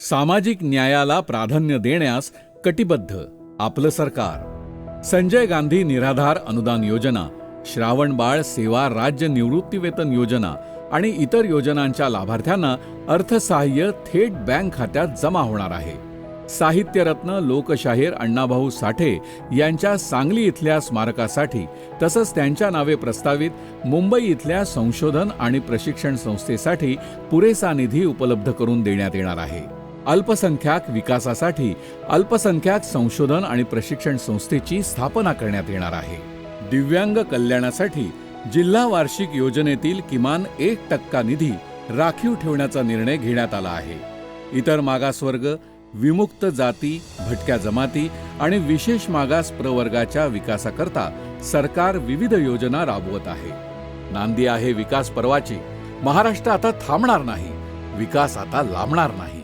सामाजिक न्यायाला प्राधान्य देण्यास कटिबद्ध आपलं सरकार. संजय गांधी निराधार अनुदान योजना श्रावणबाळ सेवा राज्य निवृत्तीवेतन योजना आणि इतर योजनांच्या लाभार्थ्यांना अर्थसहाय्य थेट बँक खात्यात जमा होणार आहे. साहित्यरत्न लोकशाहीर अण्णाभाऊ साठे यांच्या सांगली इथल्या स्मारकासाठी तसंच त्यांच्या नावे प्रस्तावित मुंबई इथल्या संशोधन आणि प्रशिक्षण संस्थेसाठी पुरेसा निधी उपलब्ध करून देण्यात येणार आहे. अल्पसंख्याक विकासासाठी अल्पसंख्याक संशोधन आणि प्रशिक्षण संस्थेची स्थापना करण्यात येणार आहे. दिव्यांग कल्याणासाठी जिल्हा वार्षिक योजनेतील किमान एक टक्का निधी राखीव ठेवण्याचा निर्णय घेण्यात आला आहे. इतर मागासवर्ग विमुक्त जाती भटक्या जमाती आणि विशेष मागास प्रवर्गाच्या विकासाकरता सरकार विविध योजना राबवत आहे. नांदी आहे विकास पर्वाची. महाराष्ट्र आता थांबणार नाही. विकास आता लांबणार नाही.